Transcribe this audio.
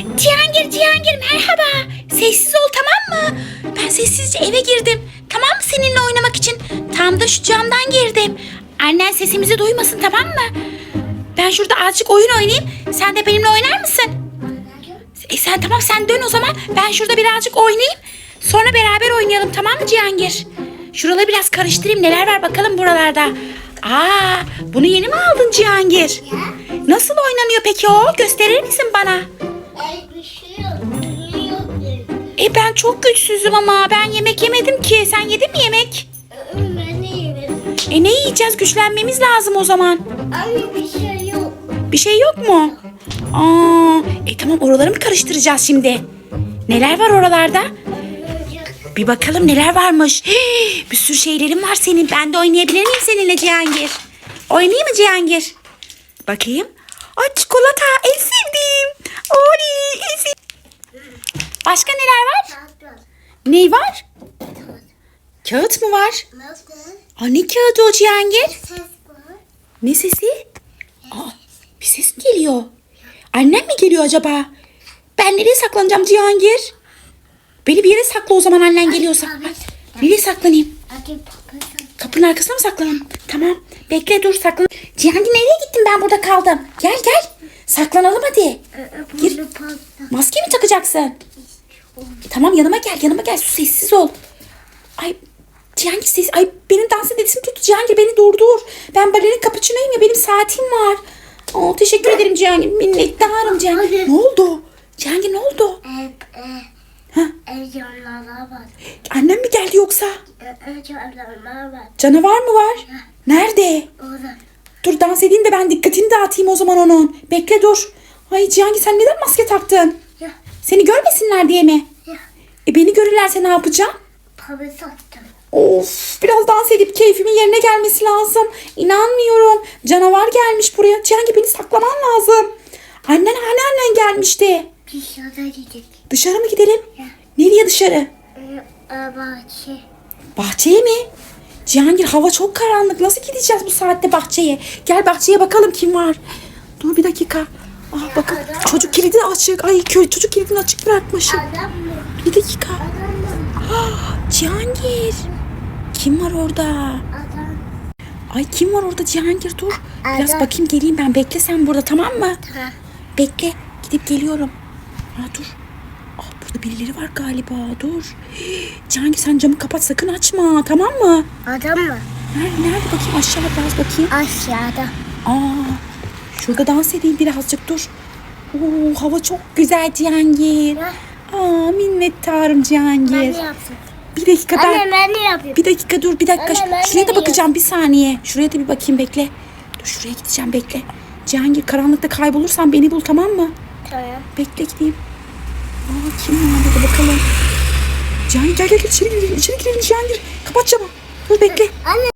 Cihangir Cihangir merhaba. Sessiz ol tamam mı? Ben sessizce eve girdim. Tamam mı seninle oynamak için? Tam da şu camdan girdim. Annen sesimizi duymasın tamam mı? Ben şurada azıcık oyun oynayayım. Sen de benimle oynar mısın? E sen tamam sen dön o zaman. Ben şurada birazcık oynayayım. Sonra beraber oynayalım tamam mı Cihangir? Şuraları biraz karıştırayım. Neler var bakalım buralarda. Aa, bunu yeni mi aldın Cihangir? Nasıl oynanıyor peki o? Gösterir misin bana? E ben çok güçsüzüm ama ben yemek yemedim ki. Sen yedin mi yemek? Ben de yemedim. E ne yiyeceğiz? Güçlenmemiz lazım o zaman. Anne bir şey yok. Bir şey yok mu? Aa, e tamam oraları mı karıştıracağız şimdi? Neler var oralarda? Bir bakalım neler varmış. Hii, bir sürü şeylerin var senin. Ben de oynayabilir miyim seninle Cihangir? Oynayayım mı Cihangir? Bakayım. Ay çikolata Başka neler var? Ney var? Kağıt mı var? Aa, ne kağıdı o Cihangir? Ne sesi? Aa, bir ses mi geliyor? Annem mi geliyor acaba? Ben nereye saklanacağım Cihangir? Beni bir yere sakla o zaman annen geliyorsa. Nereye saklanayım? Kapının arkasına mı saklanayım? Tamam. Bekle dur saklan. Cihangir nereye gittin ben burada kaldım. Gel gel. Saklanalım hadi. Gir. Bunu pasta. Maske mi takacaksın? Tamam yanıma gel yanıma gel. Sus sessiz ol. Ay Cihangir ses. Ay benim dans edesim tuttu. Cihangir beni durdur. Ben balerin kapuçinoyum ya benim saatim var. Oo, teşekkür ederim Cihangir. Minnettarım Cihangir. Ne oldu? Cihangir ne oldu? Ev, ev, Ha, ev canlılara var. annem mi geldi yoksa? Var. Canavar mı var? Nerede? Orada. Dur dans edeyim de ben dikkatini dağıtayım o zaman onun. Bekle dur. Ay Cihangir sen neden maske taktın? Seni görmesinler diye mi? E beni görürlerse ne yapacağım? Papası sattım. Of biraz dans edip keyfimin yerine gelmesi lazım. İnanmıyorum. Canavar gelmiş buraya. Cihangir beni saklaman lazım. Annen hani annen gelmişti. Dışarıda gidecek. Dışarı mı gidelim? Ya. Nereye dışarı? Ee, e, bahçe. Bahçeye mi? Cihangir hava çok karanlık. Nasıl gideceğiz bu saatte bahçeye? Gel bahçeye bakalım kim var. Dur bir dakika. Ah bakın çocuk kilidi açık. Ay köy çocuk kilidini açık bırakmışım. Adam mı? Bir dakika. Ah, Cihangir. Kim var orada? Ay kim var orada Cihangir dur. Biraz bakayım geleyim ben. Bekle sen burada tamam mı? Ha. Bekle. Gidip geliyorum. Ha dur. Ah burada birileri var galiba. Dur. Cihangir sen camı kapat sakın açma tamam mı? Adam mı? Nerede, nerede bakayım aşağıda biraz bakayım. Aşağıda. Aa, şurada dans edeyim birazcık dur. Oo, hava çok güzel Cihangir. Ya. Aa, minnettarım Cihangir. Bir dakika ben... Anne ben ne yapayım? Bir dakika dur bir dakika. Anne, ben şuraya da bakacağım bir saniye. Şuraya da bir bakayım bekle. Dur şuraya gideceğim bekle. Cihangir karanlıkta kaybolursan beni bul tamam mı? Tamam. Bekle gideyim. Aa, kim var burada bakalım. Cihangir gel gel gel içeri girelim içeri girelim Cihangir. Kapat camı. Dur bekle. Anne